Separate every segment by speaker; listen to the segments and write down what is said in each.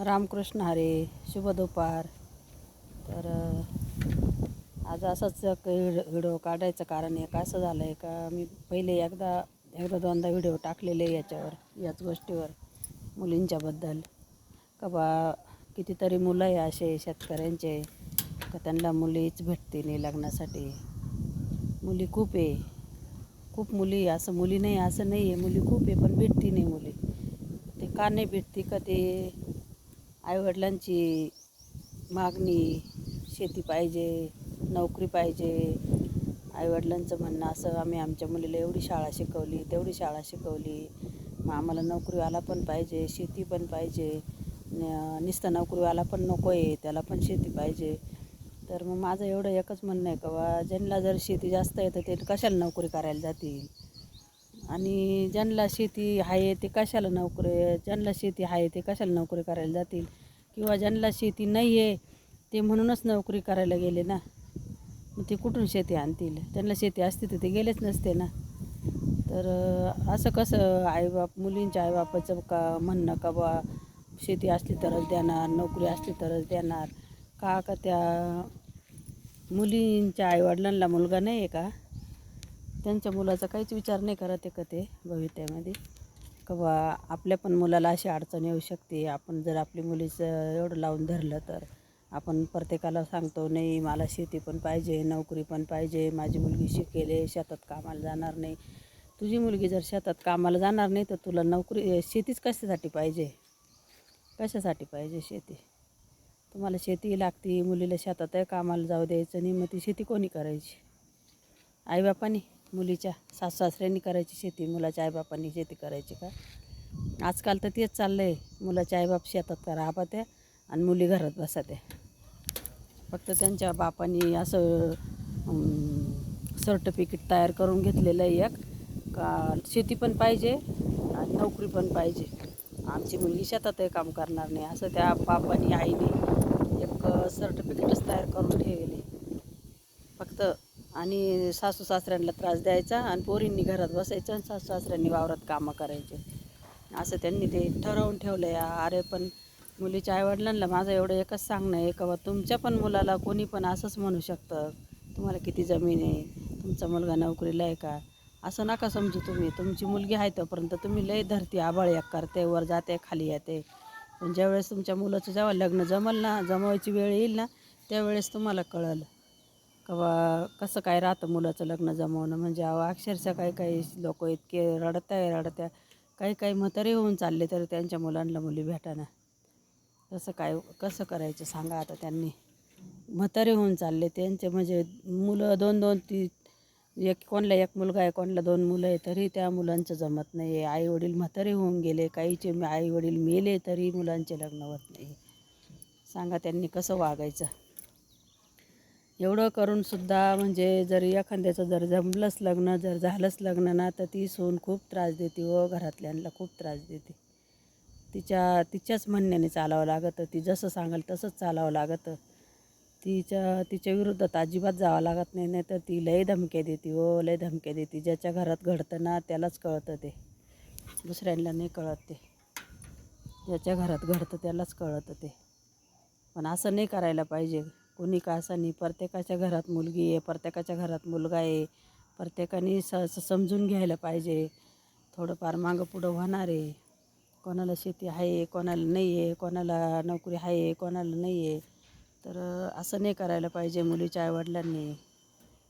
Speaker 1: रामकृष्ण हरे शुभ दुपार तर आज असंच व्हिडिओ काढायचं कारण एक असं झालं आहे का मी पहिले एकदा एकदा दोनदा व्हिडिओ टाकलेले याच्यावर याच गोष्टीवर मुलींच्याबद्दल. का बा कितीतरी मुलं आहे असे शेतकऱ्यांचे का त्यांना मुलीच भेटते नाही लग्नासाठी. मुली खूप आहे. खूप मुली असं मुली नाही असं नाही आहे. मुली खूप आहे पण भेटती नाही मुली. ते का नाही भेटती का ते आईवडिलांची मागणी शेती पाहिजे नोकरी पाहिजे. आईवडिलांचं म्हणणं असं आम्ही आमच्या मुलीला एवढी शाळा शिकवली तेवढी शाळा शिकवली. मग आम्हाला नोकरीवाला पण पाहिजे शेती पण पाहिजे. न- नुसतं नोकरीवाला पण नको आहे त्याला पण शेती पाहिजे. तर मग माझं एवढं एकच म्हणणं आहे का बा ज्यांना जर शेती जास्त आहे तर ते कशाला नोकरी करायला जातील? आणि ज्यांना शेती आहे ते कशाला नोकरी ज्यांना शेती आहे ते कशाला नोकरी करायला जातील? किंवा ज्यांना शेती नाही आहे ते म्हणूनच नोकरी करायला गेले ना? मग ते कुठून शेती आणतील? त्यांना शेती असते तर ते गेलेच नसते ना? तर असं कसं आईबाप मुलींच्या आईबापाचं का म्हणणं का बा शेती असली तरच देणार नोकरी असली तरच देणार? का का त्या मुलींच्या आईवडिलांना मुलगा नाही आहे का? त्यांच्या मुलाचा काहीच विचार नाही करत आहे का ते भविष्यामध्ये? का बा आपल्या पण मुलाला अशी अडचण येऊ शकते. आपण जर आपली मुलीचं एवढं लावून धरलं तर आपण प्रत्येकाला सांगतो नाही मला शेती पण पाहिजे नोकरी पण पाहिजे माझी मुलगी शिकेल शेतात कामाला जाणार नाही. तुझी मुलगी जर शेतात कामाला जाणार नाही तर तुला नोकरी शेतीच कशासाठी पाहिजे? कशासाठी पाहिजे शेती? तुम्हाला शेती लागती मुलीला शेतात कामाला जाऊ द्यायचं नाही मग ती शेती कोणी करायची? आईबापानी? मुलीच्या सासू सासऱ्यांनी करायची शेती मुलाच्या आईबापांनी शेती करायची का? आजकाल तर तेच चाललं आहे मुलाच्या आईबाप शेतात का राहतात आहे आणि मुली घरात बसा आहे. फक्त त्यांच्या बापांनी असं सर्टिफिकेट तयार करून घेतलेलं आहे एक. का शेती पण पाहिजे आणि नोकरी पण पाहिजे. आमची मुलगी शेतातही काम करणार नाही. असं त्या बापानी आईने एक सर्टिफिकेटच तयार करून ठेवले आणि सासू सासऱ्यांना त्रास द्यायचा आणि पोरींनी घरात बसायचं आणि सासू सासऱ्यांनी वावरात कामं करायचे. असं त्यांनी ते ठरवून ठेवलं आहे अरे पण मुलीच्या आईवडिलांना माझं एवढं एकच सांगणं आहे का बा तुमच्या पण मुलाला कोणी पण असंच म्हणू शकतं. तुम्हाला किती जमीन आहे? तुमचा मुलगा नोकरीला आहे का? असं नका समजू तुम्ही. तुमची मुलगी आहे तोपर्यंत तुम्ही लय धरती आबाळ एक करते वर जाते खाली येते पण ज्यावेळेस तुमच्या मुलाचं जेव्हा लग्न जमल ना जमवायची वेळ येईल ना त्यावेळेस तुम्हाला कळलं. का कसं काय राहतं मुलाचं लग्न जमवणं? म्हणजे अहो अक्षरशः काही काही लोक इतके रडत आहे रडत्या. काही काही म्हातारे होऊन चालले तर त्यांच्या मुलांना मुली भेटाना. कसं काय कसं करायचं सांगा आता त्यांनी. म्हातारे होऊन चालले त्यांचे म्हणजे मुलं दोन दोन ती एक कोणला एक मुलगा आहे कोणला दोन मुलं आहे तरी त्या मुलांचं जमत नाही. आहे आई वडील म्हातारे होऊन गेले काहीचे आई वडील मेले तरी मुलांचे लग्न होत नाही. सांगा त्यांनी कसं वागायचं? एवढं करूनसुद्धा म्हणजे जर एखाद्याचं जर जमलंच लग्न जर झालंच लग्न ना तर ती सून खूप त्रास देते व घरातल्यांना खूप त्रास देते. तिच्या तिच्याच म्हणण्याने चालावं लागतं ती जसं सांगाल तसंच चालावं लागतं. तिच्या तिच्या विरोधात अजिबात जावं लागत नाही नाही तर ती लय धमक्या देते व लय धमक्या देते. ज्याच्या घरात घडतं ना त्यालाच कळतं ते. दुसऱ्यांना नाही कळत ते. ज्याच्या घरात घडतं त्यालाच कळतं ते. पण असं नाही करायला पाहिजे. कोणी का असं नाही प्रत्येकाच्या घरात मुलगी आहे प्रत्येकाच्या घरात मुलगा आहे. प्रत्येकाने स समजून घ्यायला पाहिजे. थोडंफार मागं पुढं होणार आहे. कोणाला शेती आहे कोणाला नाही आहे कोणाला नोकरी आहे कोणाला नाही आहे. तर असं नाही करायला पाहिजे मुलीच्या आईवडिलांनी.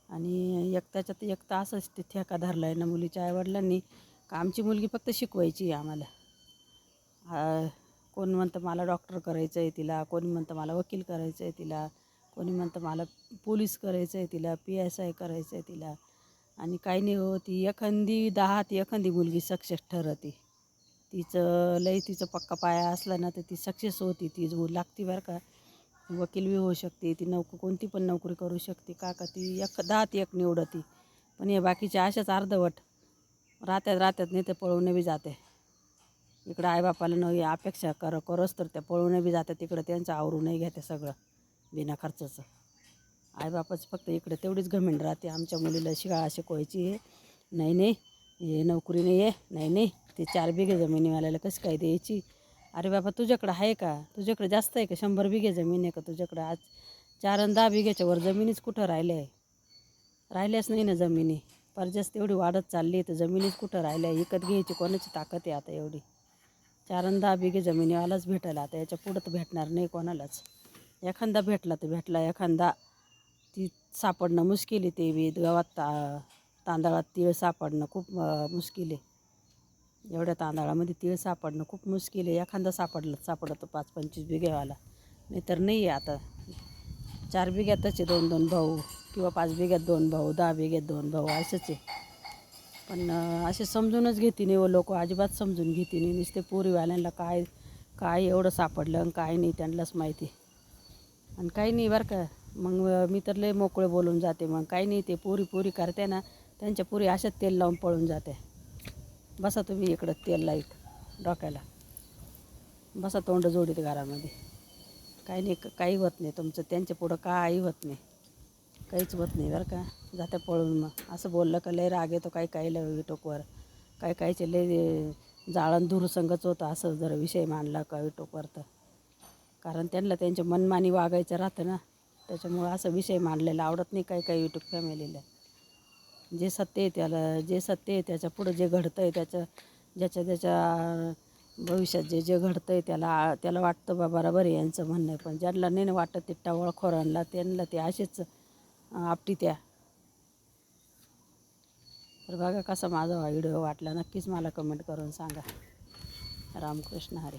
Speaker 1: आणि एक त्याच्यात एक असंच ते ठेका धरला आहे ना मुलीच्या आईवडिलांनी. का आमची मुलगी फक्त शिकवायची आहे आम्हाला. कोण म्हणतं मला डॉक्टर करायचं आहे तिला कोणी म्हणतं मला वकील करायचं आहे तिला. कोणी म्हणतं मला पोलीस करायचं आहे तिला पी एस आय करायचं आहे तिला. आणि काही नाही हो ती एखादी दहा ती एखादी मुलगी सक्सेस ठरते. तिचं लई तिचं पक्का पाया असला ना तर ती सक्सेस होती. ती जो लागती बरं का. वकील बी होऊ शकते. ती नोक कोणती पण नोकरी करू शकते. का का ती एक दहा ती एक निवडती. पण हे बाकीच्या अशाच अर्धवट. राहत्यात राहत्यात नाही तर पळवून बी जाते. इकडं आईबापाला न अपेक्षा कर करच तर त्या पळवणे बी जातात तिकडं त्यांचं आवरूनही घेते सगळं. बिना खर्चाचं. आईबापाचं फक्त इकडे तेवढीच घमेंड राहते. आमच्या मुलीला शिकाळा शिकवायची आहे नाही नाही. हे नोकरी नाही आहे नाही नाही. ते चार बिघे जमिनीवाल्याला कशी काय द्यायची? अरे बाबा तुझ्याकडं आहे का? तुझ्याकडे जास्त आहे का? शंभर बिघे जमीन आहे का तुझ्याकडं? आज चार आणि दहा बिघ्याच्या वर जमिनीच कुठं राहिल्या? आहे राहिल्याच नाही ना जमिनी. परजास्त एवढी वाढत चालली आहे तर जमिनीच कुठं राहिल्या? आहे विकत घ्यायची कोणाची ताकद आहे आता एवढी? चार आणि दहा बिघे जमिनीवालाच भेटायला आता याच्या पुढं तर भेटणार नाही कोणालाच. एखादा भेटला तर भेटला एखादा ती सापडणं मुश्किल आहे ते बी. गावात ता तांदळात तीळ सापडणं खूप मुश्किल आहे. एवढ्या तांदळामध्ये तीळ सापडणं खूप मुश्किल आहे. एखादा सापडलं सापडतो पाच पंचवीस बिघेवाला. नाही तर नाही आहे आता. चार बिघ्यातच आहे दोन दोन भाऊ किंवा पाच बिघ्यात दोन भाऊ दहा बिघ्यात दोन भाऊ असंच आहे. पण असे समजूनच घेते नाही हो व लोक. अजिबात समजून घेते नाही. नुसते पोरीवाल्यांना काय काय एवढं सापडलं आणि काय नाही त्यांनाच माहिती. आणि काही नाही बरं का. मग मी तर लय मोकळे बोलून जाते. मग काही नाही ते पुरी पुरी करते ना त्यांच्या पुरी अशाच तेल लावून पळून जाते. बसा तुम्ही इकडं तेल लाईत डोक्याला. बसा तोंड जोडीत घरामध्ये. काही नाही काही होत नाही तुमचं. त्यांच्या पुढं काही होत नाही. काहीच होत नाही बरं का. जाते पळून मग. असं बोललं का लय राग येतो काही काही लय टोकवर काही काहीचे लय जाळण दूरसंगच होतं असं जर विषय मांडला का टोकवर तर. कारण त्यांना त्यांच्या मनमानी वागायचं राहतं ना. त्याच्यामुळं असं विषय मांडलेला. आवडत नाही काही काही यूट्यूब फॅमिलीला जे सत्य आहे त्याला जे सत्य आहे त्याच्या पुढं जे घडतं आहे त्याच्या ज्याच्या त्याच्या भविष्यात जे जे घडतं आहे त्याला त्याला वाटतं बा बरोबर आहे यांचं म्हणणं. आहे पण ज्यांना नाही ना वाटत ते टवळखोरांना त्यांना ते असेच आपटी त्या. तर बघा कसा माझा व्हिडिओ वाटला. नक्कीच मला कमेंट करून सांगा. रामकृष्ण हरे.